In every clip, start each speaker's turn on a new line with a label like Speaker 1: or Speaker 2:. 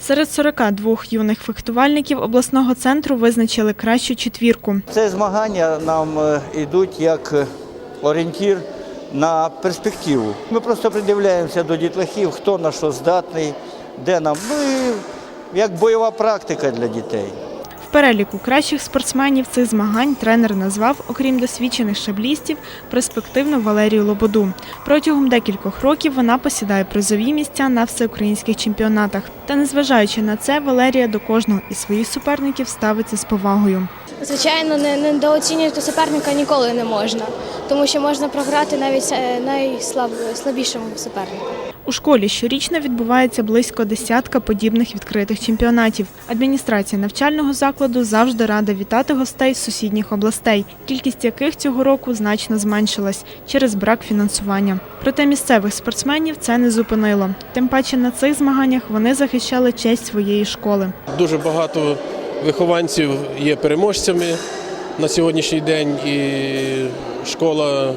Speaker 1: Серед 42 юних фехтувальників обласного центру визначили кращу четвірку.
Speaker 2: Це змагання нам е, йдуть як е, орієнтір на перспективу. Ми просто придивляємося до дітлахів, хто на що здатний, де нам. Ну і як бойова практика для дітей.
Speaker 1: Переліку кращих спортсменів цих змагань тренер назвав, окрім досвідчених шаблістів, перспективну Валерію Лободу. Протягом декількох років вона посідає призові місця на всеукраїнських чемпіонатах. Та незважаючи на це, Валерія до кожного із своїх суперників ставиться з повагою.
Speaker 3: Звичайно, не недооцінювати суперника ніколи не можна, тому що можна програти навіть е, найслабішому супернику.
Speaker 1: У школі щорічно відбувається близько десятка подібних відкритих чемпіонатів. Адміністрація навчального закладу завжди рада вітати гостей з сусідніх областей, кількість яких цього року значно зменшилась через брак фінансування. Проте місцевих спортсменів це не зупинило. Тим паче на цих змаганнях вони захищали честь своєї школи.
Speaker 4: Дуже багато вихованців є переможцями на сьогоднішній день, і школа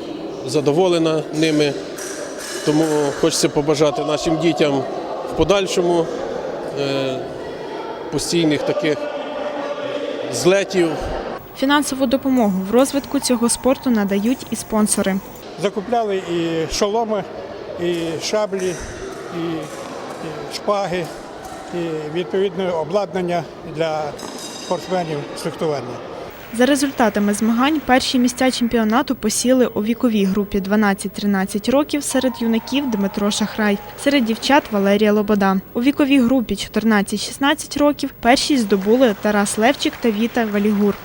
Speaker 4: задоволена ними. Тому хочеться побажати нашим дітям в подальшому е, постійних таких злетів.
Speaker 1: Фінансову допомогу в розвитку цього спорту надають і спонсори.
Speaker 5: Закупляли і шоломи, і шаблі, і, і шпаги, і відповідне обладнання для спортсменів з фехтування.
Speaker 1: За результатами змагань перші місця чемпіонату посіли у віковій групі 12-13 років серед юнаків Дмитро Шахрай, серед дівчат Валерія Лобода. У віковій групі 14-16 років перші здобули Тарас Левчик та Віта Валігур.